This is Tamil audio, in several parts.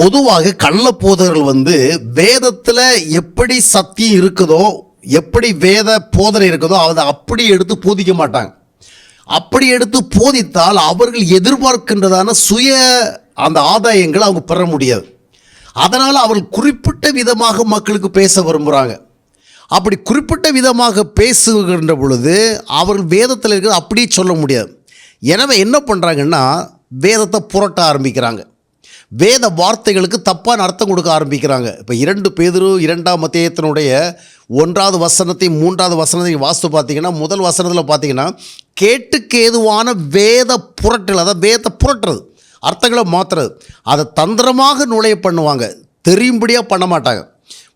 பொதுவாக கள்ளப்போதகர்கள் வந்து வேதத்தில் எப்படி சத்தியம் இருக்குதோ எப்படி வேத போதனை இருக்குதோ அதை அப்படி எடுத்து போதிக்க மாட்டாங்க. அப்படி எடுத்து போதித்தால் அவர்கள் எதிர்பார்க்கின்றதான சுய அந்த ஆதாயங்களை அவங்க பெற முடியாது. அதனால் அவர்கள் குறிப்பிட்ட விதமாக மக்களுக்கு பேச விரும்புகிறாங்க அப்படி குறிப்பிட்ட விதமாக பேசுகின்ற பொழுது அவர்கள் வேதத்தில் இருக்கிறது அப்படியே சொல்ல முடியாது. எனவே என்ன பண்ணுறாங்கன்னா வேதத்தை புரட்ட ஆரம்பிக்கிறாங்க. வேத வார்த்தைகளுக்கு தப்பான அர்த்தம் கொடுக்க ஆரம்பிக்கிறாங்க. இப்போ இரண்டு பேதரு இரண்டாம் மத்தியத்தினுடைய ஒன்றாவது வசனத்தையும் மூன்றாவது வசனத்தையும் வாஸ்து பார்த்தீங்கன்னா முதல் வசனத்தில் பார்த்தீங்கன்னா கேட்டுக்கு ஏதுவான வேத புரட்டல் அதாவது வேதத்தை புரட்டுறது அர்த்தங்களை மாற்றுறது அதை தந்திரமாக நுழைய பண்ணுவாங்க. தெரியும்படியாக பண்ண மாட்டாங்க.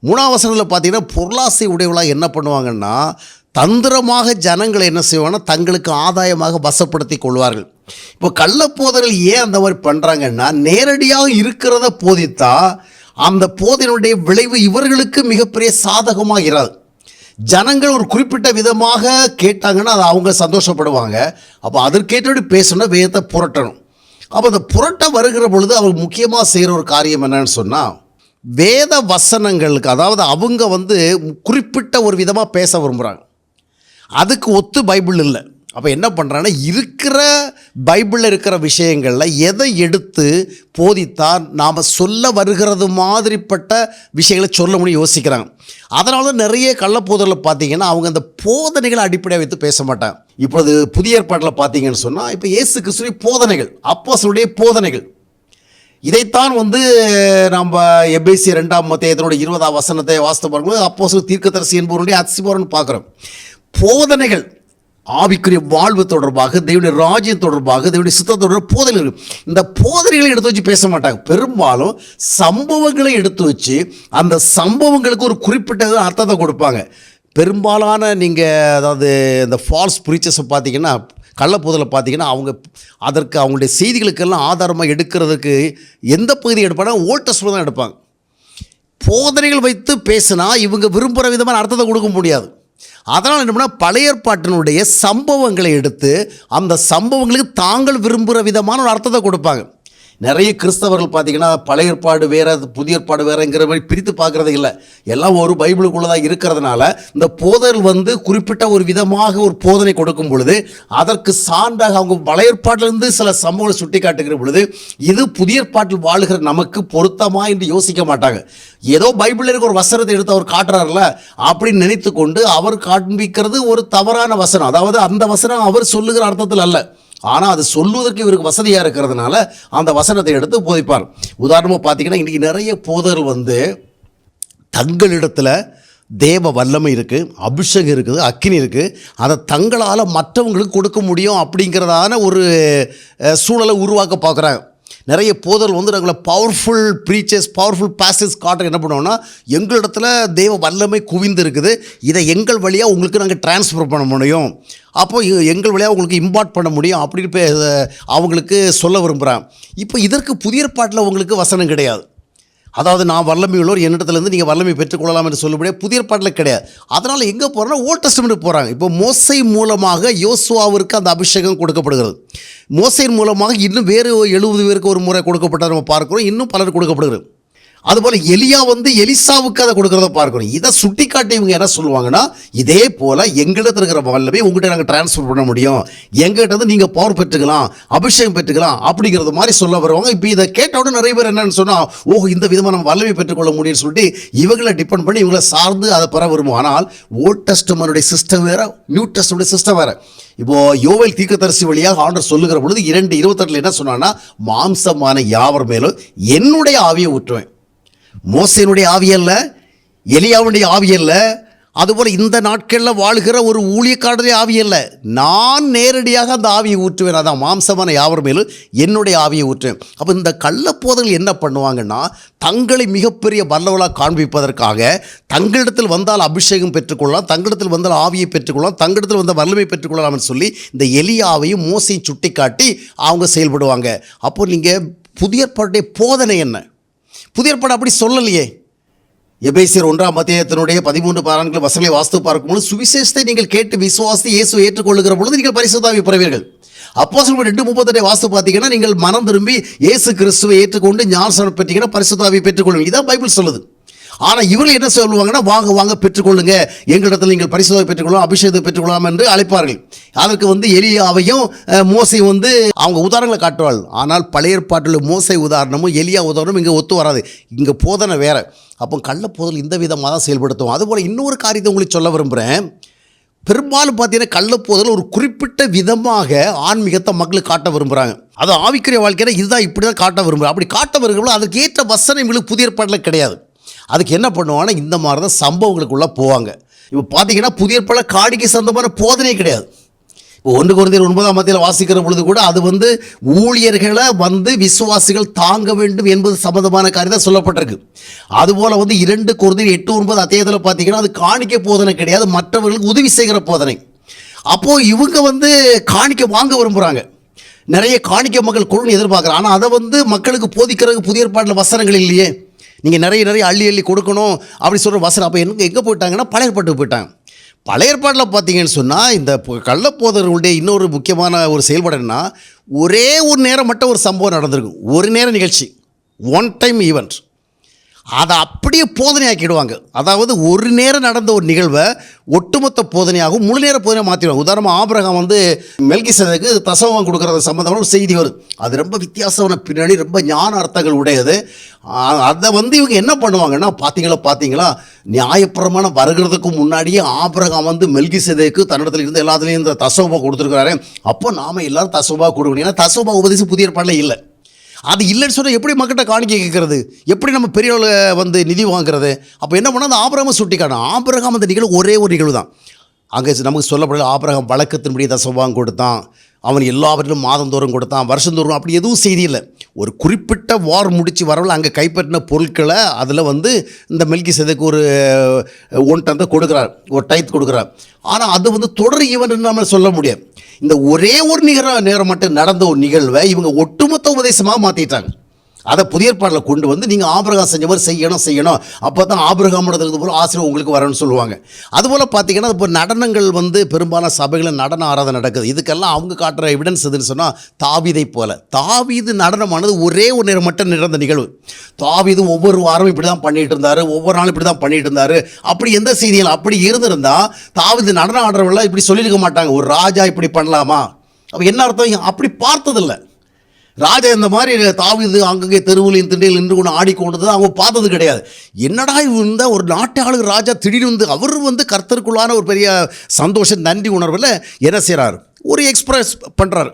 மூணாவது வசனத்தில் பார்த்தீங்கன்னா பொருளாசை உடையவளாக என்ன பண்ணுவாங்கன்னா தந்திரமாக ஜனங்களை என்ன செய்வாங்கன்னா தங்களுக்கு ஆதாயமாக வசப்படுத்தி கொள்வார்கள். இப்போ கள்ளப்போதர்கள் ஏன் அந்த மாதிரி பண்ணுறாங்கன்னா நேரடியாக இருக்கிறத போதித்தா அந்த போதையினுடைய விளைவு இவர்களுக்கு மிகப்பெரிய சாதகமாக இராது ஜனங்கள் ஒரு குறிப்பிட்ட விதமாக கேட்டாங்கன்னா அது அவங்க சந்தோஷப்படுவாங்க. அப்போ அதற்கேற்றபடி பேசணும் வேதத்தை புரட்டணும். அப்போ அந்த புரட்ட வருகிற பொழுது அவங்க முக்கியமாக செய்கிற ஒரு காரியம் என்னன்னு சொன்னால் வேத வசனங்களுக்கு அதாவது அவங்க வந்து குறிப்பிட்ட ஒரு விதமாக பேச விரும்புகிறாங்க அதுக்கு ஒத்து பைபிள் இல்லை. அப்போ என்ன பண்ணுறான்னா இருக்கிற பைபிளில் இருக்கிற விஷயங்களில் எதை எடுத்து போதித்தால் நாம் சொல்ல வருகிறது மாதிரிப்பட்ட விஷயங்களை சொல்ல முடியும் யோசிக்கிறாங்க. அதனால தான் நிறைய கள்ளப்போதலில் பார்த்தீங்கன்னா அவங்க அந்த போதனைகளை அடிப்படையாக வைத்து பேச மாட்டாங்க. இப்போது புதிய ஏற்பாட்டில் பார்த்தீங்கன்னு சொன்னால் இப்போ இயேசு கிறிஸ்துவின் போதனைகள் அப்பாசனுடைய போதனைகள். இதைத்தான் வந்து நம்ம எபிசி ரெண்டாம் மத்தியத்தினுடைய இருபதாம் வசனத்தை வாசித்து பார்க்கும்போது அப்போ தீர்க்கதரிசி என்பவருடைய அசிபோரன் பார்க்குறோம். போதனைகள் ஆவிக்குரிய வாழ்வு தொடர்பாக தேவனுடைய ராஜ்யம் தொடர்பாக தேவனுடைய சித்த தொடர்பாக போதனை இந்த போதனைகளை எடுத்து வச்சு பேச மாட்டாங்க. பெரும்பாலும் சம்பவங்களை எடுத்து வச்சு அந்த சம்பவங்களுக்கு ஒரு குறிப்பிட்ட அர்த்தத்தை கொடுப்பாங்க. பெரும்பாலான நீங்கள் அதாவது இந்த ஃபால்ஸ் புரிச்சஸை பார்த்தீங்கன்னா கள்ளப்போதலை பார்த்தீங்கன்னா அவங்க அதற்கு அவங்களுடைய செய்திகளுக்கெல்லாம் ஆதாரமாக எடுக்கிறதுக்கு எந்த பகுதி எடுப்பாங்கன்னா ஓல்ட் தான் எடுப்பாங்க. போதனைகள் வைத்து பேசினா இவங்க விரும்புகிற விதமான அர்த்தத்தை கொடுக்க முடியாது. அதனால் என்ன பண்ணால் பழைய ஏற்பாட்டினுடைய சம்பவங்களை எடுத்து அந்த சம்பவங்களுக்கு தாங்கள் விரும்புகிற விதமான ஒரு அர்த்தத்தை கொடுப்பாங்க. நிறைய கிறிஸ்தவர்கள் பார்த்தீங்கன்னா பழைய ஏற்பாடு வேறு புதிய ஏற்பாடு வேறுங்கிற மாதிரி பிரித்து பார்க்குறது இல்லை. எல்லாம் ஒரு பைபிளுக்குள்ளே தான் இருக்கிறதுனால இந்த போதல் வந்து குறிப்பிட்ட ஒரு விதமாக ஒரு போதனை கொடுக்கும் பொழுது அதற்கு சான்றாக அவங்க பழைய ஏற்பாட்டிலிருந்து சில சம்பவங்களை சுட்டி காட்டுகிற பொழுது இது புதிய ஏற்பாட்டில் வாழுகிற நமக்கு பொருத்தமா என்று யோசிக்க மாட்டாங்க. ஏதோ பைபிளில் இருக்க ஒரு வசனத்தை எடுத்து அவர் காட்டுறாருல அப்படின்னு நினைத்து கொண்டு அவர் காண்பிக்கிறது ஒரு தவறான வசனம். அதாவது அந்த வசனம் அவர் சொல்லுகிற அர்த்தத்தில் அல்ல. ஆனால் அது சொல்லுவதற்கு இவருக்கு வசதியாக இருக்கிறதுனால அந்த வசனத்தை எடுத்து போதிப்பார். உதாரணமாக பார்த்தீங்கன்னா இன்றைக்கி நிறைய போதர் வந்து தங்களிடத்தில் தேவ வல்லமை இருக்குது அபிஷேகம் இருக்குது அக்கினி இருக்குது அதை தங்களால் மற்றவங்களுக்கு கொடுக்க முடியும் அப்படிங்கிறதான ஒரு சூழலை உருவாக்க பார்க்குறாங்க நிறைய போதல் வந்து நாங்கள் பவர்ஃபுல் ப்ரீச்சர்ஸ் பவர்ஃபுல் பேசஸ் காட்ட என்ன பண்ணுவோம்னா எங்களிடத்துல தெய்வ வல்லமை குவிந்து இருக்குது இதை எங்கள் வழியாக உங்களுக்கு நாங்கள் ட்ரான்ஸ்ஃபர் பண்ண முடியும். அப்போ எங்கள் வழியாக உங்களுக்கு இம்பார்ட் பண்ண முடியும் அப்படின்னு அவங்களுக்கு சொல்ல விரும்புகிறேன் இப்போ இதற்கு புதிய பாட்டில் உங்களுக்கு வசனம் கிடையாது. அதாவது நான் வல்லமையுள்ளோர் என்னிடத்துலேருந்து நீங்கள் வல்லமை பெற்றுக்கொள்ளலாம் என்று சொல்லக்கூடிய புதிய பாட்டில் கிடையாது. அதனால் எங்கே போகிறோன்னா ஓல்ட் டெஸ்ட்மெண்ட் போகிறாங்க இப்போ மோசை மூலமாக யோசுவாவிற்கு அந்த அபிஷேகம் கொடுக்கப்படுகிறது. மோசையின் மூலமாக இன்னும் வேறு எழுபது பேருக்கு ஒரு முறை கொடுக்கப்பட்ட நம்ம பார்க்குறோம். இன்னும் பலர் கொடுக்கப்படுகிறது. அதுபோல் எலியா வந்து எலிசாவுக்கு அதை கொடுக்கறத பார்க்கணும். இதை சுட்டி காட்டி இவங்க என்ன சொல்லுவாங்கன்னா இதே போல் எங்கிட்ட இருக்கிற வல்லமை உங்கள்கிட்ட நாங்கள் ட்ரான்ஸ்ஃபர் பண்ண முடியும். எங்கிட்ட வந்து நீங்கள் பவர் பெற்றுக்கலாம் அபிஷேகம் பெற்றுக்கலாம் அப்படிங்கிறது மாதிரி சொல்ல வருவாங்க. இப்போ இதை கேட்டவுடன் நிறைய பேர் என்னன்னு சொன்னால் ஓஹோ இந்த விதமாக நம்ம வல்லமை பெற்றுக்கொள்ள முடியும்னு சொல்லிட்டு இவங்களை டிபெண்ட் பண்ணி இவங்களை சார்ந்து அதை பெற விரும்பும் ஆனால் ஓல்ட் டெஸ்டமனுடைய சிஸ்டம் வேறு நியூ டெஸ்டமுடைய சிஸ்டம் வேறு. இப்போ யோவல் தீர்க்கதரிசி வழியாக ஆண்டர் சொல்லுகிற பொழுது இரண்டு இருபத்தெட்டில் என்ன சொன்னான்னா மாம்சமான யாவர் மேலும் என்னுடைய ஆவியை ஊற்றுவேன். மோசையினுடைய ஆவி அல்ல எலியாவுடைய ஆவி அல்ல. அதுபோல் இந்த நாட்களில் வாழ்கிற ஒரு ஊழியக்காரருடைய ஆவி அல்ல. நான் நேரடியாக அந்த ஆவியை ஊற்றுவேன். அதான் மாம்சமான யாவர் மேலும் என்னுடைய ஆவியை ஊற்றுவேன். அப்போ இந்த கள்ளப்போதல் என்ன பண்ணுவாங்கன்னா தங்களை மிகப்பெரிய வல்லவலாக காண்பிப்பதற்காக தங்களிடத்தில் வந்தால் அபிஷேகம் பெற்றுக்கொள்ளலாம் தங்களிடத்தில் வந்தால் ஆவியை பெற்றுக்கொள்ளலாம் தங்களிடத்தில் வந்த வல்லமை பெற்றுக்கொள்ளலாம்னு சொல்லி இந்த எலியாவையும் மோசையும் சுட்டிக்காட்டி அவங்க செயல்படுவாங்க. அப்போ நீங்கள் புதிய ஏற்பாட்டுடைய போதனை என்ன? புதிய ஏற்பாடு அப்படி சொல்லலையே. எபேசியர் ஒன்றாம் மத்தியத்தினுடைய பதிமூன்று பாரான்கள் வசனங்களை வாஸ்து பார்க்கும்போது சுவிசேஷத்தை நீங்கள் கேட்டு விசுவாசத்தை இயேசு ஏற்றுக்கொள்ளுகிற பொழுது நீங்கள் பரிசுத்தாவி பெறுவீர்கள். அப்போ ரெண்டு முப்பத்தெட்டை வாஸ்து பார்த்தீங்கன்னா நீங்கள் மனம் திரும்பி இயேசு கிறிஸ்துவை ஏற்றுக்கொண்டு ஞானசனம் பெற்றீங்கன்னா பரிசுத்தாவை பெற்றுக்கொள்ளுங்க இதான் பைபிள் சொல்லுது. ஆனால் இவர்கள் என்ன சொல்லுவாங்கன்னா வாங்க வாங்க பெற்றுக்கொள்ளுங்க. எங்களிடத்தில் நீங்கள் பரிசோதனை பெற்றுக்கொள்ளலாம் அபிஷேகத்தை பெற்றுக்கொள்ளலாம் என்று அழைப்பார்கள். அதற்கு வந்து எலியாவையும் மோசை வந்து அவங்க உதாரணங்களை காட்டுவாள். ஆனால் பழைய ஏற்பாட்டில் மோசை உதாரணமும் எலியா உதாரணமும் இங்கே ஒத்து வராது. இங்கே போதனை வேற. அப்போ கள்ள போதல் இந்த விதமாக தான் செயல்படுத்துவோம் அதுபோல் இன்னொரு காரியத்தை உங்களுக்கு சொல்ல விரும்புகிறேன் பெரும்பாலும் பார்த்தீங்கன்னா கள்ளப்போதல் ஒரு குறிப்பிட்ட விதமாக ஆன்மீகத்தை மக்களுக்கு காட்ட விரும்புகிறாங்க அது ஆவிக்குரிய வாழ்க்கையில் இதுதான் இப்படி தான் காட்ட விரும்புகிறாங்க அப்படி காட்ட விரும்புகிறோம் அதுக்கு ஏற்ற வசனம் இவங்களுக்கு புதிய ஏற்பாட்டில் கிடையாது. அதுக்கு என்ன பண்ணுவாங்கன்னா இந்த மாதிரி தான் சம்பவங்களுக்குள்ளே போவாங்க. இப்போ பார்த்தீங்கன்னா புதிய பல காடிக்கு சொந்தமான போதனையே கிடையாது. இப்போ ஒன்று குறைந்தர் ஒன்பதாம் மத்தியில் வாசிக்கிற பொழுது கூட அது வந்து ஊழியர்களை வந்து விசுவாசிகள் தாங்க வேண்டும் என்பது சம்பந்தமான காரியம் தான் சொல்லப்பட்டிருக்கு. அதுபோல் வந்து இரண்டு குறைந்தர் எட்டு ஒன்பது அத்தியாயத்தில் பார்த்தீங்கன்னா அது காணிக்க போதனை கிடையாது. மற்றவர்களுக்கு உதவி செய்கிற போதனை. அப்போது இவங்க வந்து காணிக்க வாங்க விரும்புகிறாங்க நிறைய காணிக்க மக்கள் குழுன்னு எதிர்பார்க்குறாங்க. ஆனால் அதை வந்து மக்களுக்கு போதிக்கிறதுக்கு புதிய ஏற்பாட்டில் வசனங்கள் இல்லையே. நீங்கள் நிறைய நிறைய அள்ளி அள்ளி கொடுக்கணும் அப்படி சொல்கிற வசனம். அப்போ எங்கே எங்கே போயிட்டாங்கன்னா பழைய போயிட்டாங்க. பழைய ஏற்பாட்டில் பார்த்தீங்கன்னு சொன்னால் இந்த கள்ளப்போதர்களுடைய இன்னொரு முக்கியமான ஒரு செயல்பாடு ஒரே ஒரு நேரம் மட்டும் ஒரு சம்பவம் நடந்திருக்கும் ஒரு நேர நிகழ்ச்சி. ஒன் டைம் ஈவெண்ட் அதை அப்படியே போதனையாக்கிடுவாங்க. அதாவது ஒரு நேரம் நடந்த ஒரு நிகழ்வை ஒட்டுமொத்த போதனையாகவும் முழு நேர போதனையாக மாற்றிடுவாங்க உதாரணமாக ஆபரகம் வந்து மெல்கிசனுக்கு தசவம் கொடுக்குறது சம்மந்தமான ஒரு செய்தி வரும். அது ரொம்ப வித்தியாசமான பின்னாடி ரொம்ப ஞான அர்த்தங்கள் உடையது. அதை வந்து இவங்க என்ன பண்ணுவாங்கன்னா பார்த்தீங்களா பார்த்தீங்களா? நியாயப்பிரமான வருகிறதுக்கு முன்னாடியே ஆபரகம் வந்து மெல்கிசதேக்கு தன்னிடத்தில் இருந்து எல்லாத்துலேயும் இந்த தசோபா கொடுத்துருக்குறாரு. அப்போ நாம எல்லாரும் தசோபா கொடுக்கணும். ஏன்னா தசோபா உபதேசம் புதிய ஏற்பாடில் இல்லை. அது இல்லைன்னு சொன்னால் எப்படி மக்கள்கிட்ட காணிக்கை கேட்கறது? எப்படி நம்ம பெரியவளை வந்து நிதி வாங்குறது? அப்போ என்ன பண்ணால் அந்த ஆபிரகாம சுட்டி காணும் ஆபிரகாம் அந்த நிகழ்வு ஒரே ஒரு நிகழ்வு தான் அங்கே நமக்கு சொல்லப்படல ஆபரகம் வழக்கத்தின்படி தசவாங்க கொடுத்தான். அவன் எல்லாவற்றிலும் மாதந்தோறும் கொடுத்தான். வருஷந்தோறும் அப்படி எதுவும் செய்தி இல்லை. ஒரு குறிப்பிட்ட வார் முடித்து வரவில் அங்கே கைப்பற்றின பொருட்களை அதில் வந்து இந்த மெல்கி செதுக்கு ஒரு ஒன் டன் கொடுக்குறார். ஒரு டைத் கொடுக்குறார். ஆனால் அது வந்து தொடர் ஈவெண்ட் நம்ம சொல்ல முடியாது. இந்த ஒரே ஒரு நிகர நேரம் மட்டும் நடந்த ஒரு நிகழ்வை இவங்க ஒட்டுமொத்த உபதேசமாக மாற்றிட்டாங்க அதை புதிய ஏற்பாடில் கொண்டு வந்து நீங்கள் ஆபிரகாம் செஞ்ச மாதிரி செய்யணும் செய்யணும். அப்போ தான் ஆபிரகாமோட போல் ஆசிரியர் உங்களுக்கு வரணும்னு சொல்லுவாங்க. அதுபோல் பார்த்தீங்கன்னா இப்போ நடனங்கள் வந்து பெரும்பாலான சபைகளில் நடன ஆராதனை நடக்குது. இதுக்கெல்லாம் அவங்க காட்டுற எவிடன்ஸ் எதுன்னு சொன்னால் தாவிதை போல. தாவிது நடனமானது ஒரே ஒரு நேரம் மட்டும் நடந்த நிகழ்வு. தாவிது ஒவ்வொரு வாரமும் இப்படி தான் பண்ணிட்டு இருந்தார் ஒவ்வொரு நாளும் இப்படி தான் பண்ணிட்டு இருந்தார். அப்படி எந்த செய்தியில் அப்படி இருந்திருந்தால் தாவிது நடனம் ஆடுறவங்களாம் இப்படி சொல்லியிருக்க மாட்டாங்க. ஒரு ராஜா இப்படி பண்ணலாமா? அப்போ என்ன அர்த்தம்? அப்படி பார்த்ததில்லை. ராஜா இந்த மாதிரி தாவிது அங்கங்கே தெருவுலையும் திண்டையில் நின்று கொண்டு ஆடிக்கொண்டது அவங்க பார்த்தது கிடையாது. என்னடா இந்த ஒரு நாட்டு ராஜா திடீர்னு வந்து அவர் வந்து கர்த்தருக்குள்ளான ஒரு பெரிய சந்தோஷம் நன்றி உணர்வில் என்ன செய்கிறார் ஒரு எக்ஸ்பிரஸ் பண்ணுறாரு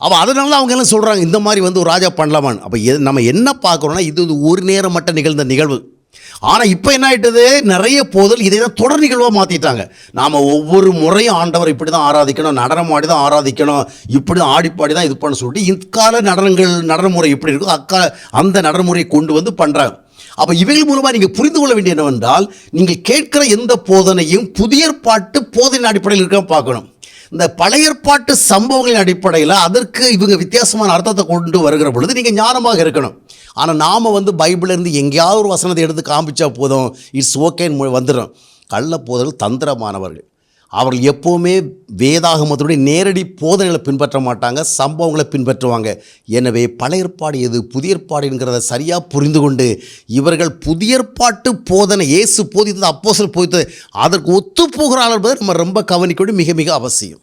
அப்போ அதனால அவங்க எல்லாம் சொல்கிறாங்க இந்த மாதிரி வந்து ஒரு ராஜா பண்ணலாமான்னு. அப்போ எது நம்ம என்ன பார்க்குறோன்னா இது வந்து ஒரு நேரம் மட்டும் நிகழ்ந்த நிகழ்வு. ஆனால் இப்போ என்ன ஆயிட்டது? நிறைய போதல் இதை தான் தொடர் நிகழ்வாக மாற்றிட்டாங்க நாம் ஒவ்வொரு முறையும் ஆண்டவர் இப்படி தான் ஆராதிக்கணும் நடனம் ஆடி தான் ஆராதிக்கணும் இப்படி தான் ஆடிப்பாடி தான் இது பண்ண சொல்லிட்டு இக்கால நடனங்கள் நடனமுறை எப்படி இருக்கோ அக்கால அந்த நடனமுறையை கொண்டு வந்து பண்ணுறாங்க அப்போ இவைகள் மூலமாக நீங்கள் புரிந்து கொள்ள வேண்டிய என்னவென்றால் நீங்கள் கேட்கிற எந்த போதனையும் புதிய பாட்டு போதனை அடிப்படையில் இருக்க பார்க்கணும். இந்த பழையற்பாட்டு சம்பவங்களின் அடிப்படையில் அதற்கு இவங்க வித்தியாசமான அர்த்தத்தை கொண்டு வருகிற பொழுது நீங்கள் ஞானமாக இருக்கணும். ஆனால் நாம் வந்து பைபிளிலேருந்து எங்கேயாவது ஒரு வசனத்தை எடுத்து காமிச்சா போதும். இட்ஸ் ஓகேன்னு வந்துடும். கள்ளப்போதல் தந்திரமானவர்கள். அவர்கள் எப்போவுமே வேதாகமத்தினுடைய நேரடி போதனைகளை பின்பற்ற மாட்டாங்க சம்பவங்களை பின்பற்றுவாங்க. எனவே பழைய ஏற்பாடு எது? புதிய ஏற்பாடுங்கிறத சரியாக புரிந்து கொண்டு இவர்கள் புதிய ஏற்பாட்டு போதனை இயேசு போதித்தது அப்போசல் போதித்தது அதற்கு ஒத்து போகிறார்கள் என்பதை நம்ம ரொம்ப கவனிக்க மிக மிக அவசியம்.